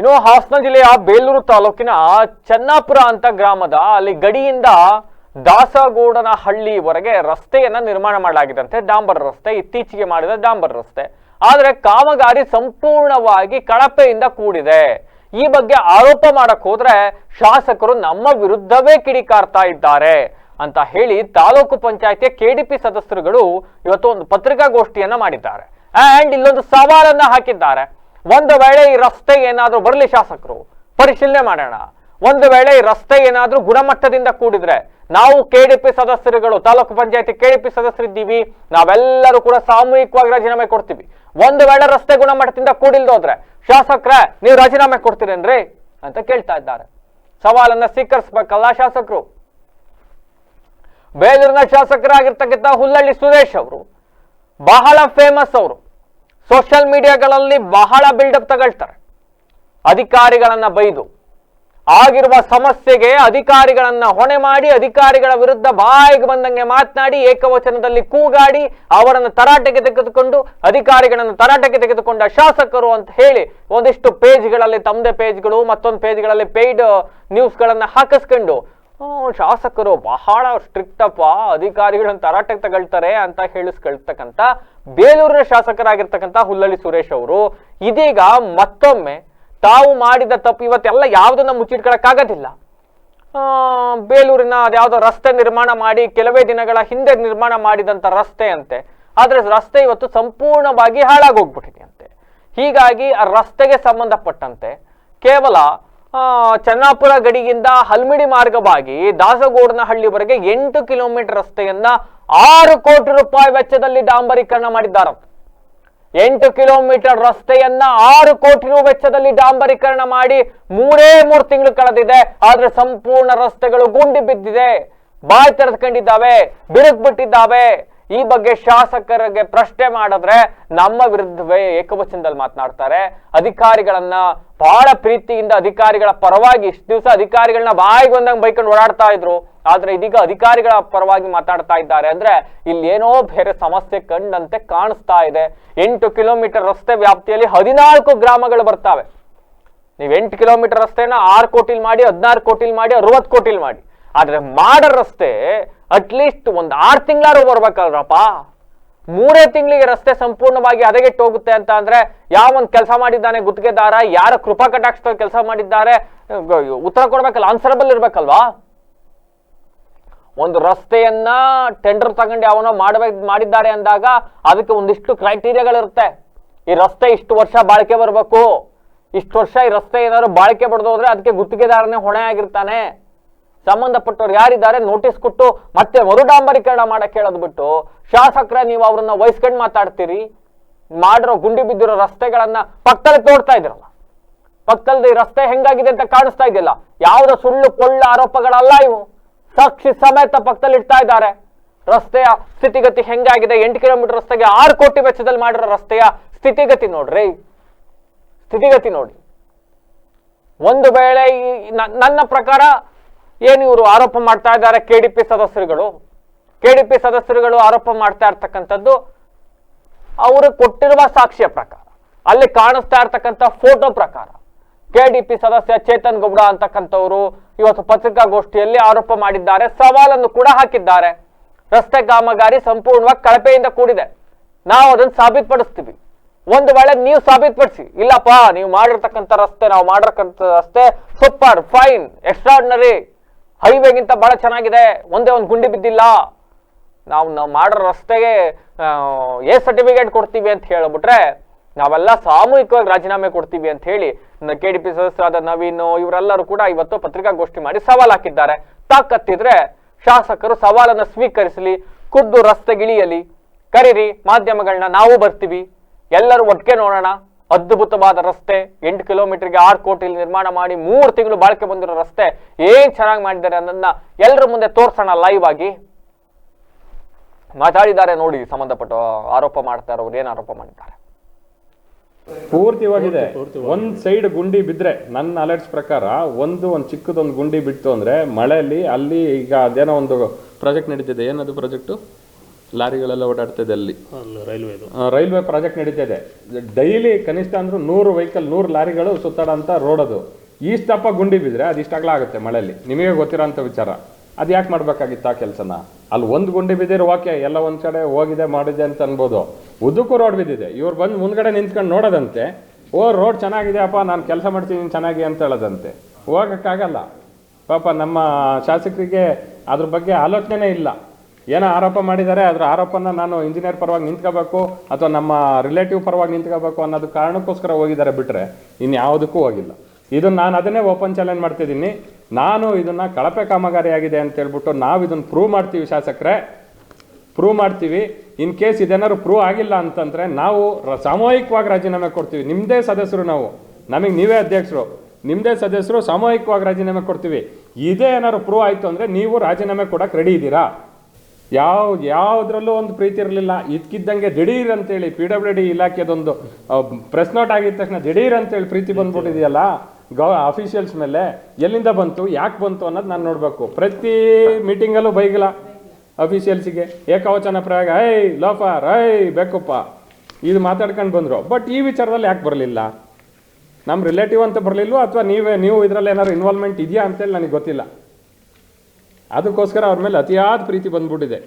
ಇನ್ನು ಹಾಸನ ಜಿಲ್ಲೆಯ ಬೇಲೂರು ತಾಲೂಕಿನ ಚೆನ್ನಾಪುರ ಅಂತ ಗ್ರಾಮದ ಅಲ್ಲಿ ಗಡಿಯಿಂದ ದಾಸಗೌಡನ ಹಳ್ಳಿವರೆಗೆ ರಸ್ತೆಯನ್ನ ನಿರ್ಮಾಣ ಮಾಡಲಾಗಿದಂತೆ ಡಾಂಬರ್ ರಸ್ತೆ, ಇತ್ತೀಚೆಗೆ ಮಾಡಿದ ಡಾಂಬರ್ ರಸ್ತೆ. ಆದರೆ ಕಾಮಗಾರಿ ಸಂಪೂರ್ಣವಾಗಿ ಕಳಪೆಯಿಂದ ಕೂಡಿದೆ. ಈ ಬಗ್ಗೆ ಆರೋಪ ಮಾಡಕ್ ಹೋದ್ರೆ ಶಾಸಕರು ನಮ್ಮ ವಿರುದ್ಧವೇ ಕಿಡಿಕಾರ್ತಾ ಇದ್ದಾರೆ ಅಂತ ಹೇಳಿ ತಾಲೂಕು ಪಂಚಾಯತಿಯ ಕೆಡಿಪಿ ಸದಸ್ಯರುಗಳು ಇವತ್ತು ಒಂದು ಪತ್ರಿಕಾಗೋಷ್ಠಿಯನ್ನ ಮಾಡಿದ್ದಾರೆ. ಅಂಡ್ ಇಲ್ಲೊಂದು ಸವಾಲನ್ನ ಹಾಕಿದ್ದಾರೆ. ಒಂದು ವೇಳೆ ಈ ರಸ್ತೆ ಏನಾದರೂ ಬರಲಿ ಶಾಸಕರು, ಪರಿಶೀಲನೆ ಮಾಡೋಣ. ಒಂದು ವೇಳೆ ಈ ರಸ್ತೆ ಏನಾದರೂ ಗುಣಮಟ್ಟದಿಂದ ಕೂಡಿದ್ರೆ, ನಾವು ಕೆಡಿಪಿ ಸದಸ್ಯರುಗಳು, ತಾಲೂಕು ಪಂಚಾಯತಿ ಕೆಡಿಪಿ ಸದಸ್ಯರಿದ್ದೀವಿ, ನಾವೆಲ್ಲರೂ ಕೂಡ ಸಾಮೂಹಿಕವಾಗಿ ರಾಜೀನಾಮೆ ಕೊಡ್ತೀವಿ. ಒಂದು ವೇಳೆ ರಸ್ತೆ ಗುಣಮಟ್ಟದಿಂದ ಕೂಡಿಲ್ದೋದ್ರೆ ಶಾಸಕರ, ನೀವು ರಾಜೀನಾಮೆ ಕೊಡ್ತೀರೇನ್ರಿ ಅಂತ ಕೇಳ್ತಾ ಇದ್ದಾರೆ. ಸವಾಲನ್ನ ಸ್ವೀಕರಿಸ್ಬೇಕಲ್ಲ ಶಾಸಕರು. ಬೇಲೂರಿನ ಶಾಸಕರಾಗಿರ್ತಕ್ಕಂಥ ಹುಲ್ಲಳ್ಳಿ ಸುರೇಶ್ ಅವರು, ಬಹಳ ಫೇಮಸ್ ಅವರು. ಸೋಷಿಯಲ್ ಮೀಡಿಯಾಗಳಲ್ಲಿ ಬಹಳ ಬಿಲ್ಡಪ್ ತಗೊಳ್ತಾರೆ. ಅಧಿಕಾರಿಗಳನ್ನ ಬೈದು, ಆಗಿರುವ ಸಮಸ್ಯೆಗೆ ಅಧಿಕಾರಿಗಳನ್ನ ಹೊಣೆ ಮಾಡಿ ಅಧಿಕಾರಿಗಳ ವಿರುದ್ಧ ಬಾಯಿಗೆ ಬಂದಂಗೆ ಮಾತನಾಡಿ, ಏಕವಚನದಲ್ಲಿ ಕೂಗಾಡಿ ಅವರನ್ನು ತರಾಟೆಗೆ ತೆಗೆದುಕೊಂಡು, ಅಧಿಕಾರಿಗಳನ್ನು ತರಾಟೆಗೆ ತೆಗೆದುಕೊಂಡ ಶಾಸಕರು ಅಂತ ಹೇಳಿ ಒಂದಿಷ್ಟು ಪೇಜ್ಗಳಲ್ಲಿ ತಮ್ಮದೇ ಪೇಜ್ಗಳು ಮತ್ತೊಂದು ಪೇಜ್ಗಳಲ್ಲಿ ಪೇಯ್ಡ್ ನ್ಯೂಸ್ಗಳನ್ನು ಹಾಕಿಸ್ಕೊಂಡು ಶಾಸಕರು ಬಹಳ ಸ್ಟ್ರಿಕ್ಟ್ ಅಪ್ಪ ಅಧಿಕಾರಿಗಳನ್ನ ತರಾಟೆಗೆ ತಗೊಳ್ತಾರೆ ಅಂತ ಹೇಳಿಸ್ಕೊಳ್ತಕ್ಕಂಥ ಬೇಲೂರಿನ ಶಾಸಕರಾಗಿರ್ತಕ್ಕಂಥ ಹುಲ್ಲಳ್ಳಿ ಸುರೇಶ್ ಅವರು, ಇದೀಗ ಮತ್ತೊಮ್ಮೆ ತಾವು ಮಾಡಿದ ತಪ್ಪು ಇವತ್ತೆಲ್ಲ ಯಾವುದನ್ನ ಮುಚ್ಚಿಟ್ಕೊಳಕ್ಕಾಗೋದಿಲ್ಲ. ಬೇಲೂರಿನ ಅದ್ಯಾವುದೋ ರಸ್ತೆ ನಿರ್ಮಾಣ ಮಾಡಿ, ಕೆಲವೇ ದಿನಗಳ ಹಿಂದೆ ನಿರ್ಮಾಣ ಮಾಡಿದಂತ ರಸ್ತೆ ಅಂತೆ, ಆದ್ರೆ ರಸ್ತೆ ಇವತ್ತು ಸಂಪೂರ್ಣವಾಗಿ ಹಾಳಾಗೋಗ್ಬಿಟ್ಟಿದೆ ಅಂತೆ. ಹೀಗಾಗಿ ಆ ರಸ್ತೆಗೆ ಸಂಬಂಧಪಟ್ಟಂತೆ ಕೇವಲ ಚೆನ್ನಾಪುರ ಗಡಿಯಿಂದ ಹಲ್ಮಿಡಿ ಮಾರ್ಗವಾಗಿ ದಾಸಗೌಡನಹಳ್ಳಿವರೆಗೆ ಎಂಟು ಕಿಲೋಮೀಟರ್ ರಸ್ತೆಯನ್ನ ಆರು ಕೋಟಿ ರೂಪಾಯಿ ವೆಚ್ಚದಲ್ಲಿ ಡಾಂಬರೀಕರಣ ಮಾಡಿದ್ದಾರೆ. ಎಂಟು ಕಿಲೋಮೀಟರ್ ರಸ್ತೆಯನ್ನ ಆರು ಕೋಟಿ ರೂಪಾಯಿ ವೆಚ್ಚದಲ್ಲಿ ಡಾಂಬರೀಕರಣ ಮಾಡಿ ಮೂರೇ ಮೂರು ತಿಂಗಳು ಕಳೆದಿದೆ. ಆದ್ರೆ ಸಂಪೂರ್ಣ ರಸ್ತೆಗಳು ಗುಂಡಿ ಬಿದ್ದಿದೆ. ಬಾಯಿ ತೆರೆದುಕೊಂಡಿದ್ದಾವೆ, ಬಿರುಕು ಬಿಟ್ಟಿದ್ದಾವೆ. ಈ ಬಗ್ಗೆ ಶಾಸಕರಿಗೆ ಪ್ರಶ್ನೆ ಮಾಡಿದ್ರೆ ನಮ್ಮ ವಿರುದ್ಧವೇ ಏಕವಚನದಲ್ಲಿ ಮಾತನಾಡ್ತಾರೆ. ಅಧಿಕಾರಿಗಳನ್ನ ಬಹಳ ಪ್ರೀತಿಯಿಂದ ಅಧಿಕಾರಿಗಳ ಪರವಾಗಿ ಇಷ್ಟು ದಿವಸ ಅಧಿಕಾರಿಗಳನ್ನ ಬಾಯಿಗೆ ಬಂದಂಗೆ ಬೈಕೊಂಡು ಓಡಾಡ್ತಾ ಇದ್ರು. ಆದ್ರೆ ಇದೀಗ ಅಧಿಕಾರಿಗಳ ಪರವಾಗಿ ಮಾತಾಡ್ತಾ ಇದ್ದಾರೆ. ಅಂದ್ರೆ ಇಲ್ಲಿ ಏನೋ ಬೇರೆ ಸಮಸ್ಯೆ ಕಂಡಂತೆ ಕಾಣಿಸ್ತಾ ಇದೆ. ಎಂಟು ಕಿಲೋಮೀಟರ್ ರಸ್ತೆ ವ್ಯಾಪ್ತಿಯಲ್ಲಿ ಹದಿನಾಲ್ಕು ಗ್ರಾಮಗಳು ಬರ್ತಾವೆ. ನೀವು ಎಂಟು ಕಿಲೋಮೀಟರ್ ರಸ್ತೆನ ಆರು ಕೋಟಿಲ್ ಮಾಡಿ, ಹದಿನಾರು ಕೋಟಿಲ್ ಮಾಡಿ, ಅರವತ್ತು ಕೋಟಿಲ್ ಮಾಡಿ. ಆದ್ರೆ ಮಾಡರ್ ರಸ್ತೆ ಅಟ್ಲೀಸ್ಟ್ ಒಂದು ಆರು ತಿಂಗಳಾರು ಬರ್ಬೇಕಲ್ರಪ್ಪ. ಮೂರೇ ತಿಂಗಳಿಗೆ ರಸ್ತೆ ಸಂಪೂರ್ಣವಾಗಿ ಹದಗೆಟ್ಟು ಹೋಗುತ್ತೆ ಅಂತ ಅಂದ್ರೆ ಯಾವೊಂದು ಕೆಲಸ ಮಾಡಿದ್ದಾನೆ ಗುತ್ತಿಗೆದಾರ, ಯಾರ ಕೃಪಾ ಕಟಾಕ್ಷ ಕೆಲಸ ಮಾಡಿದ್ದಾರೆ, ಉತ್ತರ ಕೊಡ್ಬೇಕಲ್ಲ ಆನ್ಸರಬಲ್ ಇರ್ಬೇಕಲ್ವಾ? ಒಂದು ರಸ್ತೆಯನ್ನ ಟೆಂಡರ್ ತಗೊಂಡು ಯಾವನೋ ಮಾಡಬೇಕು ಮಾಡಿದ್ದಾರೆ ಅಂದಾಗ ಅದಕ್ಕೆ ಒಂದಿಷ್ಟು ಕ್ರೈಟೀರಿಯಾಗಳಿರುತ್ತೆ ಈ ರಸ್ತೆ ಇಷ್ಟು ವರ್ಷ ಬಾಳಿಕೆ ಬರಬೇಕು. ಇಷ್ಟು ವರ್ಷ ಈ ರಸ್ತೆ ಏನಾದ್ರು ಬಾಳಿಕೆ ಬಡ್ದೋದ್ರೆ ಅದಕ್ಕೆ ಗುತ್ತಿಗೆದಾರನೇ ಹೊಣೆ ಆಗಿರ್ತಾನೆ ಸಂಬಂಧಪಟ್ಟವ್ರು ಯಾರಿದ್ದಾರೆ ನೋಟಿಸ್ ಕೊಟ್ಟು ಮತ್ತೆ ಮರುಡಾಂಬರೀಕರಣ ಮಾಡಕ್ ಹೇಳೋದು ಬಿಟ್ಟು ಶಾಸಕರ ನೀವು ಅವ್ರನ್ನ ವಹಿಸ್ಕೊಂಡು ಮಾತಾಡ್ತೀರಿ, ಮಾಡಿರೋ ಗುಂಡಿ ಬಿದ್ದಿರೋ ರಸ್ತೆಗಳನ್ನ ಪಕ್ಕದಲ್ಲಿ ತೋಡ್ತಾ ಇದ್ರಲ್ಲ. ಪಕ್ಕದಲ್ಲಿ ರಸ್ತೆ ಹೆಂಗಾಗಿದೆ ಅಂತ ಕಾಣಿಸ್ತಾ ಇದೆಯಲ್ಲ ಯಾವುದೋ ಸುಳ್ಳು, ಕೊಳ್ಳ ಆರೋಪಗಳಲ್ಲ ಇವು. ಸಾಕ್ಷಿ ಸಮೇತ ಪಕ್ಕದಲ್ಲಿ ಇಡ್ತಾ ಇದ್ದಾರೆ. ರಸ್ತೆಯ ಸ್ಥಿತಿಗತಿ ಹೆಂಗಾಗಿದೆ? ಎಂಟು ಕಿಲೋಮೀಟರ್ ರಸ್ತೆಗೆ ಆರು ಕೋಟಿ ವೆಚ್ಚದಲ್ಲಿ ಮಾಡಿರೋ ರಸ್ತೆಯ ಸ್ಥಿತಿಗತಿ ನೋಡ್ರಿ. ಸ್ಥಿತಿಗತಿ ನೋಡಿ. ಒಂದು ವೇಳೆ ನನ್ನ ಪ್ರಕಾರ ಏನು ಇವರು ಆರೋಪ ಮಾಡ್ತಾ ಇದ್ದಾರೆ ಕೆ ಡಿ ಪಿ ಸದಸ್ಯರುಗಳು? ಕೆ ಡಿ ಪಿ ಸದಸ್ಯರುಗಳು ಆರೋಪ ಮಾಡ್ತಾ ಇರ್ತಕ್ಕಂಥದ್ದು ಅವರು ಕೊಟ್ಟಿರುವ ಸಾಕ್ಷ್ಯ ಪ್ರಕಾರ, ಅಲ್ಲಿ ಕಾಣಿಸ್ತಾ ಇರ್ತಕ್ಕಂಥ ಫೋಟೋ ಪ್ರಕಾರ ಕೆ ಡಿ ಪಿ ಸದಸ್ಯ ಚೇತನ್ ಗೌಡ ಅಂತಕ್ಕಂಥವರು ಇವತ್ತು ಪತ್ರಿಕಾಗೋಷ್ಠಿಯಲ್ಲಿ ಆರೋಪ ಮಾಡಿದ್ದಾರೆ, ಸವಾಲನ್ನು ಕೂಡ ಹಾಕಿದ್ದಾರೆ. ರಸ್ತೆ ಕಾಮಗಾರಿ ಸಂಪೂರ್ಣವಾಗಿ ಕಳಪೆಯಿಂದ ಕೂಡಿದೆ. ನಾವು ಅದನ್ನು ಸಾಬೀತುಪಡಿಸ್ತೀವಿ. ಒಂದು ವೇಳೆ ನೀವು ಸಾಬೀತುಪಡಿಸಿ, ಇಲ್ಲಪ್ಪ, ನೀವು ಮಾಡಿರ್ತಕ್ಕಂಥ ರಸ್ತೆ, ನಾವು ಮಾಡಿರ್ತಕ್ಕಂಥ ರಸ್ತೆ ಸೂಪರ್ ಫೈನ್ ಎಕ್ಸ್ಟ್ರಾರ್ಡಿನರಿ ಹೈವೇಗಿಂತ ಬಹಳ ಚೆನ್ನಾಗಿದೆ. ಒಂದೇ ಒಂದು ಗುಂಡಿ ಬಿದ್ದಿಲ್ಲ. ನಾವು ನಾವು ಮಾಡೋ ರಸ್ತೆಗೆ ಎ ಸರ್ಟಿಫಿಕೇಟ್ ಕೊಡ್ತೀವಿ ಅಂತ ಹೇಳಿಬಿಟ್ರೆ, ನಾವೆಲ್ಲ ಸಾಮೂಹಿಕವಾಗಿ ರಾಜೀನಾಮೆ ಕೊಡ್ತೀವಿ ಅಂತ ಹೇಳಿ ಕೆ ಡಿ ಪಿ ಸದಸ್ಯರಾದ ನವೀನ್ ಇವರೆಲ್ಲರೂ ಕೂಡ ಇವತ್ತು ಪತ್ರಿಕಾಗೋಷ್ಠಿ ಮಾಡಿ ಸವಾಲು ಹಾಕಿದ್ದಾರೆ. ತಾಕತ್ತಿದ್ರೆ ಶಾಸಕರು ಸವಾಲನ್ನು ಸ್ವೀಕರಿಸಲಿ, ಖುದ್ದು ರಸ್ತೆಗಿಳಿಯಲಿ. ಕರೀರಿ ಮಾಧ್ಯಮಗಳನ್ನ ನಾವು ಬರ್ತೀವಿ. ಎಲ್ಲರೂ ಒಟ್ಟಿಗೆ ನೋಡೋಣ. ಅದ್ಭುತವಾದ ರಸ್ತೆ, ಎಂಟು ಕಿಲೋಮೀಟರ್ಗೆ ಆರು ಕೋಟಿ ನಿರ್ಮಾಣ ಮಾಡಿ ಮೂರು ತಿಂಗಳು ಬಾಳಿಕೆ ಬಂದಿರೋ ರಸ್ತೆ ಏನ್ ಚೆನ್ನಾಗಿ ಮಾಡಿದ್ದಾರೆ ಅನ್ನೋದನ್ನ ಎಲ್ಲರ ಮುಂದೆ ತೋರ್ಸೋಣ ಲೈವ್ ಆಗಿ. ಮಾತಾಡಿದ್ದಾರೆ ನೋಡಿ ಸಂಬಂಧಪಟ್ಟು ಆರೋಪ ಮಾಡ್ತಾ ಇರೋರು ಏನು ಆರೋಪ ಮಾಡಿದ್ದಾರೆ? ಪೂರ್ತಿವಾಗಿದೆ. ಒಂದ್ ಸೈಡ್ ಗುಂಡಿ ಬಿದ್ರೆ, ನನ್ನ ನಾಲೆಡ್ಜ್ ಪ್ರಕಾರ ಒಂದು ಒಂದು ಚಿಕ್ಕದೊಂದು ಗುಂಡಿ ಬಿಟ್ಟು ಅಂದ್ರೆ ಮಳೆಯಲ್ಲಿ ಅಲ್ಲಿ ಈಗ ಅದೇನೋ ಒಂದು ಪ್ರಾಜೆಕ್ಟ್ ನಡೀತಿದೆ. ಏನದು ಪ್ರಾಜೆಕ್ಟು ಲಾರಿಗಳೆಲ್ಲ ಓಡಾಡ್ತಿದೆ ಅಲ್ಲಿ. ಅಲ್ಲಿ ರೈಲ್ವೆದು ಆ, ರೈಲ್ವೆ ಪ್ರಾಜೆಕ್ಟ್ ನಡೀತಾ ಇದೆ. ಡೈಲಿ ಕನಿಷ್ಠ ಅಂದ್ರೂ ನೂರು ವೆಹಿಕಲ್ ನೂರು ಲಾರಿಗಳು ಸುತ್ತಾಡೋಂಥ ರೋಡ್ ಅದು. ಇಷ್ಟಪ್ಪ ಗುಂಡಿ ಬಿದ್ದರೆ ಅದು ಇಷ್ಟಾಗ್ಲೇ ಆಗುತ್ತೆ ಮಳೆಯಲ್ಲಿ. ನಿಮಗೆ ಗೊತ್ತಿರೋಂಥ ವಿಚಾರ. ಅದು ಯಾಕೆ ಮಾಡ್ಬೇಕಾಗಿತ್ತು ಆ ಕೆಲಸನ? ಅಲ್ಲಿ ಒಂದು ಗುಂಡಿ ಬಿದ್ದಿರೋ ಓಕೆ ಎಲ್ಲ ಒಂದ್ ಕಡೆ ಹೋಗಿದೆ ಮಾಡಿದೆ ಅಂತ ಅನ್ಬೋದು. ಉದ್ದಕ್ಕೂ ರೋಡ್ ಬಿದ್ದಿದೆ. ಇವ್ರು ಬಂದು ಮುಂದ್ಗಡೆ ನಿಂತ್ಕೊಂಡು ನೋಡೋದಂತೆ ಓ ರೋಡ್ ಚೆನ್ನಾಗಿದೆ ಅಪ್ಪ ನಾನು ಕೆಲಸ ಮಾಡ್ತೀನಿ ಚೆನ್ನಾಗಿ ಅಂತ ಹೇಳೋದಂತೆ. ಹೋಗಕ್ಕಾಗಲ್ಲ. ಪಾಪ ನಮ್ಮ ಶಾಸಕರಿಗೆ ಅದ್ರ ಬಗ್ಗೆ ಆಲೋಚನೆ ಇಲ್ಲ. ಏನೋ ಆರೋಪ ಮಾಡಿದ್ದಾರೆ, ಅದರ ಆರೋಪನ ನಾನು ಇಂಜಿನಿಯರ್ ಪರವಾಗಿ ನಿಂತ್ಕೋಬೇಕು ಅಥವಾ ನಮ್ಮ ರಿಲೇಟಿವ್ ಪರವಾಗಿ ನಿಂತ್ಕೋಬೇಕು ಅನ್ನೋದು ಕಾರಣಕ್ಕೋಸ್ಕರ ಹೋಗಿದ್ದಾರೆ ಬಿಟ್ಟರೆ ಇನ್ಯಾವುದಕ್ಕೂ ಹೋಗಿಲ್ಲ. ಇದನ್ನು ನಾನು ಅದನ್ನೇ ಓಪನ್ ಚಾಲೆಂಜ್ ಮಾಡ್ತಿದ್ದೀನಿ. ನಾನು ಇದನ್ನು ಕಳಪೆ ಕಾಮಗಾರಿಯಾಗಿದೆ ಅಂತ ಹೇಳ್ಬಿಟ್ಟು ನಾವು ಇದನ್ನು ಪ್ರೂವ್ ಮಾಡ್ತೀವಿ ಶಾಸಕರೇ. ಪ್ರೂವ್ ಮಾಡ್ತೀವಿ. ಇನ್ ಕೇಸ್ ಇದೇನಾದ್ರು ಪ್ರೂವ್ ಆಗಿಲ್ಲ ಅಂತಂದ್ರೆ ನಾವು ಸಾಮೂಹಿಕವಾಗಿ ರಾಜೀನಾಮೆ ಕೊಡ್ತೀವಿ. ನಿಮ್ಮದೇ ಸದಸ್ಯರು ನಾವು. ನಮಗೆ ನೀವೇ ಅಧ್ಯಕ್ಷರು. ನಿಮ್ಮದೇ ಸದಸ್ಯರು ಸಾಮೂಹಿಕವಾಗಿ ರಾಜೀನಾಮೆ ಕೊಡ್ತೀವಿ. ಇದೇ ಏನಾದ್ರು ಪ್ರೂವ್ ಆಯ್ತು ಅಂದ್ರೆ ನೀವು ರಾಜೀನಾಮೆ ಕೊಡಕ್ಕೆ ರೆಡಿ ಇದ್ದೀರಾ ಯಾವ, ಯಾವುದ್ರಲ್ಲೂ ಒಂದು ಪ್ರೀತಿ ಇರಲಿಲ್ಲ. ಇದ್ಕಿದ್ದಂಗೆ ದಿಢೀರ್ ಅಂತೇಳಿ ಪಿ ಡಬ್ಲ್ಯೂ ಡಿ ಇಲಾಖೆದೊಂದು ಪ್ರೆಸ್ ನೋಟ್ ಆಗಿದ ತಕ್ಷಣ ದಿಢೀರ್ ಅಂತೇಳಿ ಪ್ರೀತಿ ಬಂದ್ಬಿಟ್ಟಿದೆಯಲ್ಲ, ಗೌ ಅಫಿಷಿಯಲ್ಸ್ ಮೇಲೆ ಎಲ್ಲಿಂದ ಬಂತು, ಯಾಕೆ ಬಂತು ಅನ್ನೋದು ನಾನು ನೋಡಬೇಕು. ಪ್ರತಿ ಮೀಟಿಂಗಲ್ಲೂ ಬೈಗಿಲ್ಲ ಅಫೀಷಿಯಲ್ಸಿಗೆ ಏಕವಚನ ಪ್ರಯೋಗ ಐ ಲೋಫರ್ ಐ ಬೇಕಪ್ಪ ಇದು ಮಾತಾಡ್ಕೊಂಡು ಬಂದರು. ಬಟ್ ಈ ವಿಚಾರದಲ್ಲಿ ಯಾಕೆ ಬರಲಿಲ್ಲ? ನಮ್ಮ ರಿಲೇಟಿವ್ ಅಂತ ಬರಲಿಲ್ವೋ, ಅಥವಾ ನೀವೇ, ನೀವು ಇದರಲ್ಲಿ ಏನಾದ್ರು ಇನ್ವಾಲ್ವ್ಮೆಂಟ್ ಇದೆಯಾ ಅಂತೇಳಿ ನನಗೆ ಗೊತ್ತಿಲ್ಲ. ಅದಕ್ಕೋಸ್ಕರ ಅವ್ರ ಮೇಲೆ ಅತಿಯಾದ ಪ್ರೀತಿ ಬಂದ್ಬಿಟ್ಟಿದೆ.